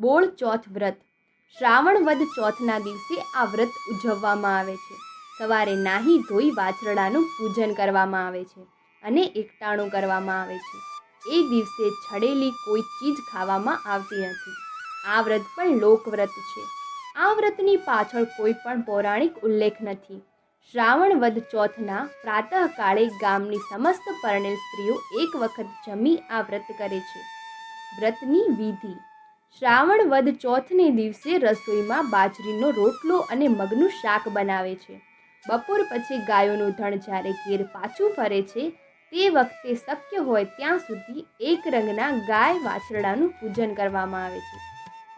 બોળ ચોથ વ્રત. શ્રાવણ વદ ચોથના દિવસે આ વ્રત ઉજવવામાં આવે છે. સવારે નાહી ધોઈ વાછરડાનું પૂજન કરવામાં આવે છે અને એકટાણું કરવામાં આવે છે. એ દિવસે છડેલી કોઈ ચીજ ખાવામાં આવતી નથી. આ વ્રત પણ લોકવ્રત છે. આ વ્રતની પાછળ કોઈ પણ પૌરાણિક ઉલ્લેખ નથી. શ્રાવણ વદ ચોથના પ્રાતઃકાળે ગામની સમસ્ત પરણેલ સ્ત્રીઓ એક વખત જમી આ વ્રત કરે છે. વ્રતની વિધિ શ્રાવણ વદ ચોથને દિવસે રસોઈમાં બાજરીનો રોટલો અને મગનું શાક બનાવે છે. બપોર પછી ગાયોનું ધણ જ્યારે ઘેર પાછું ફરે છે, તે વખતે શક્ય હોય ત્યાં સુધી એક રંગના ગાય વાછરડાનું પૂજન કરવામાં આવે છે.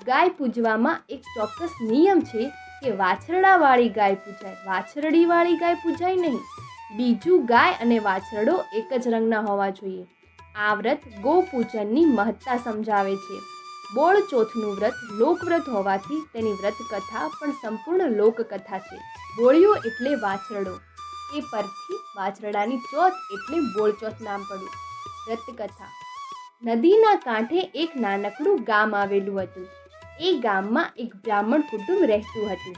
ગાય પૂજવામાં એક ચોક્કસ નિયમ છે કે વાછરડાવાળી ગાય પૂજાય, વાછરડીવાળી ગાય પૂજાય નહીં. બીજું ગાય અને વાછરડો એક જ રંગના હોવા જોઈએ. આ વ્રત ગોપૂજનની મહત્તા સમજાવે છે. બોળ ચોથનું વ્રત લોકવ્રત હોવાથી તેની વ્રત કથા પણ સંપૂર્ણ લોકકથા છે. બોળિયો એટલે વાછરડો. એ પરથી વાછરડાની ચોથ એટલે બોળચોથ નામ પડ્યું. વ્રતકથા. નદીના કાંઠે એક નાનકડું ગામ આવેલું હતું. એ ગામમાં એક બ્રાહ્મણ કુટુંબ રહેતું હતું.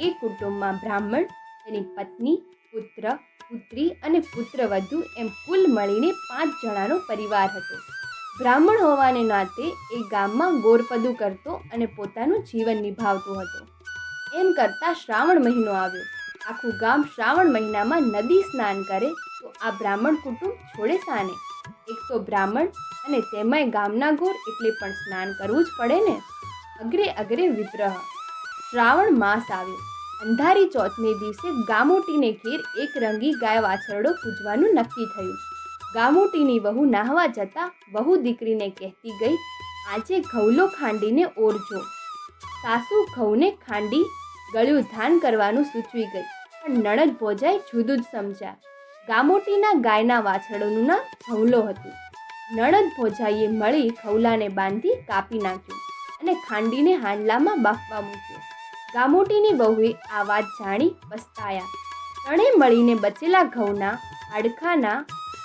એ કુટુંબમાં બ્રાહ્મણ, તેની પત્ની, પુત્ર, પુત્રી અને પુત્રવધુ એમ કુલ મળીને પાંચ જણાનો પરિવાર હતો. બ્રાહ્મણ હોવાને નાતે એ ગામમાં ગોરપદું કરતો અને પોતાનું જીવન નિભાવતો હતો. એમ કરતાં શ્રાવણ મહિનો આવ્યો. આખું ગામ શ્રાવણ મહિનામાં નદી સ્નાન કરે તો આ બ્રાહ્મણ કુટુંબ છોડે સાને. એક તો બ્રાહ્મણ અને તેમાંય ગામના ગોર એટલે પણ સ્નાન કરવું જ પડે ને? અગ્રે અગ્રે વિગ્રહ. શ્રાવણ માસ આવ્યો. અંધારી ચોથને દિવસે ગામોટીને ઘેર એક રંગી ગાય વાછરડો પૂજવાનું નક્કી થયું. ગામોટીની વહુ નાહવા જતાં વહુ દીકરીને કહેતી ગઈ, આજે ઘઉલો ખાંડીને ઓરજો. સાસુ ઘઉંને ખાંડી ગળ્યું ધાન કરવાનું સૂચવી ગઈ, પણ નણદ ભોજાઈ જુદું જ સમજ્યા. ગામોટીના ગાયના વાછરડોનું નામ ઘઉલો હતું. નણદ ભોજાઈએ મળી ઘઉલાને બાંધી કાપી નાખ્યું અને ખાંડીને હાંડલામાં બાફવા મૂક્યો. ગામોટીની વહુએ આ વાત જાણી પસ્તાયા. ત્રણે મળીને બચેલા ઘઉંના, હાડખાના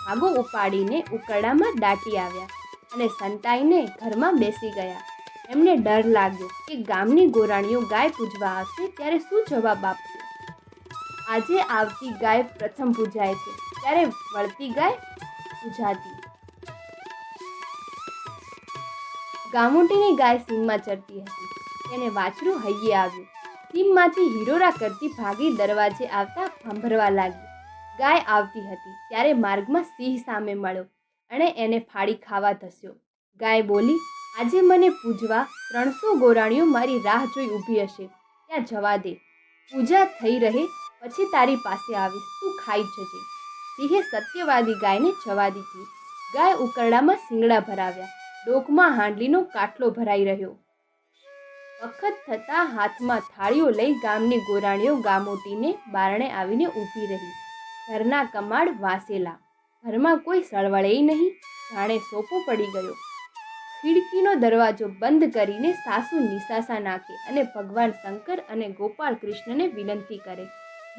ભાગો ઉપાડીને ઉકરડામાં દાટી આવ્યા અને સંતાઈને ઘરમાં બેસી ગયા. એમને ડર લાગ્યો કે ગામની ગોરાણીઓ ગાય પૂજવા આવશે ત્યારે શું જવાબ આપશે? આજે આવતી ગાય પ્રથમ પૂજાય છે, ત્યારે વળતી ગાય પૂજાતી. ગામોટીની ગાય સીમમાં ચરતી હતી. તેને વાછરું હૈયે આવ્યું. સીમમાંથી હિરોરા કરતી ભાગી દરવાજે આવતા સાંભળવા લાગી ગાય આવતી હતી ત્યારે માર્ગમાં સિંહ સામે મળ્યો અને એને ફાડી ખાવા ધસ્યો. ગાય બોલી, આજે મને પૂજવા ત્રણસો ગોરાણીઓ મારી રાહ જોઈ ઊભી હશે. ત્યાં જવા દે. પૂજા થઈ રહે, પછી તારી પાસે આવીશ. તું ખાઈ જજે. સિંહે સત્યવાદી ગાયને જવા દીધી. ગાય ઉકરડામાં શિંગડા ભરાવ્યા. ડોકમાં હાંડલીનો કાટલો ભરાઈ રહ્યો. વખત થતાં હાથમાં થાળીઓ લઈ ગામની ગોરાણીઓ ગામોટીને બારણે આવીને ઊભી રહી. ઘરના કમાડ વાસેલા. ઘરમાં કોઈ સળવળે નહીં, જાણે સોપો પડી ગયો. ખિડકીનો દરવાજો બંધ કરીને સાસુ નિસાસા નાખે અને ભગવાન શંકર અને ગોપાલ કૃષ્ણને વિનંતી કરે,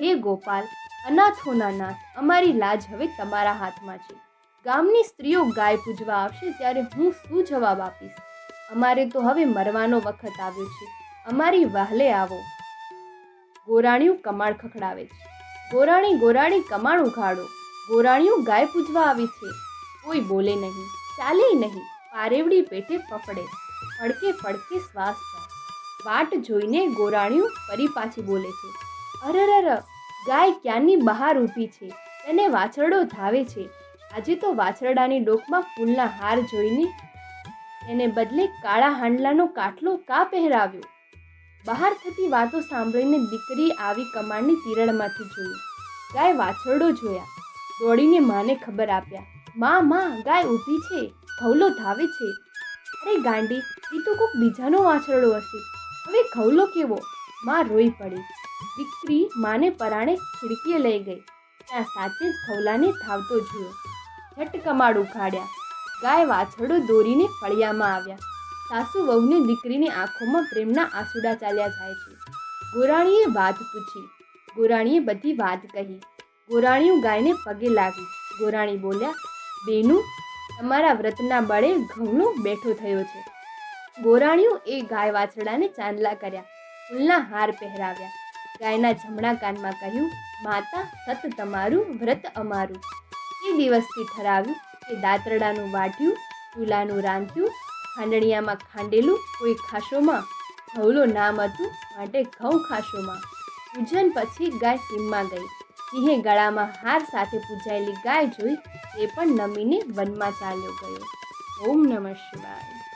હે ગોપાલ, અનાથોના નાથ, અમારી લાજ હવે તમારા હાથમાં છે. ગામની સ્ત્રીઓ ગાય પૂજવા આવશે ત્યારે હું શું જવાબ આપીશ? અમારે તો હવે મરવાનો વખત આવ્યો છે. અમારી વહલે આવો. ગોરાણીઓ કમાળ ખખડાવે છે. ગોરાણી ગોરાણી કમાણ ઉઘાડો. ગોરાણીઓ ગાય પૂજવા આવી છે. કોઈ બોલે નહીં, ચાલે નહીં, પારેવડી પેટે ફફડે. ફડકે ફડકે શ્વાસ વાટ જોઈને ગોરાણીઓ ફરી પાછી બોલે છે. અરરર ગાય ક્યાંની બહાર ઊભી છે? તેને વાછરડો ધાવે છે. આજે તો વાછરડાની ડોકમાં ફૂલના હાર જોઈને એને બદલે કાળા હાંડલાનો કાટલો કા પહેરાવ્યો? બહાર થતી વાતો સાંભળીને દીકરી આવી કમાણની તિરણમાંથી જોઈ ગાય વાછરડો જોયા. દોડીને માને ખબર આપ્યા. માં માં, ગાય ઊભી છે. ખવલો ધાવે છે. અરે ગાંડી એ તો કોઈક બીજાનો વાછરડો હશે. હવે ખવલો કેવો? માં, રોઈ પડી. દીકરી માને પરાણે ખીડકીએ લઈ ગઈ. ત્યાં સાચે જ ખવલાને ધાવતો જોયો. ઝટ કમાડ ઉખાડ્યા ગાય વાછરડો દોરીને ફળિયામાં આવ્યા. સાસુ વહુને દીકરીની આંખોમાં પ્રેમના આંસુડા ચાલ્યા જાય છે. ગોરાણીએ વાત પૂછી. ગોરાણીએ બધી વાત કહી. ગોરાણીઓ ગાયને પગે લાગી. ગોરાણી બોલ્યા, બેનું, તમારા વ્રતના બળે ઘઉંનો બેઠો થયો છે. ગોરાણીઓ એ ગાય વાછરડાને ચાંદલા કર્યા, ફૂલના હાર પહેરાવ્યા. ગાયના જમણા કાનમાં કહ્યું, માતા, સત તમારું, વ્રત અમારું. એ દિવસથી ઠરાવ્યું કે દાંતરડાનું વાટ્યું ચૂલાનું રાંધ્યું ખાંડણિયામાં ખાંડેલું કોઈ ખાશોમાં ઘઉલો નામ હતું માટે ઘઉં ખાશોમાં પૂજન પછી ગાય સીમમાં ગઈ. સિંહે ગળામાં હાર સાથે પૂજાયેલી ગાય જોઈ તે પણ નમીને વનમાં ચાલ્યો ગયો. ઓમ નમઃ શિવાય.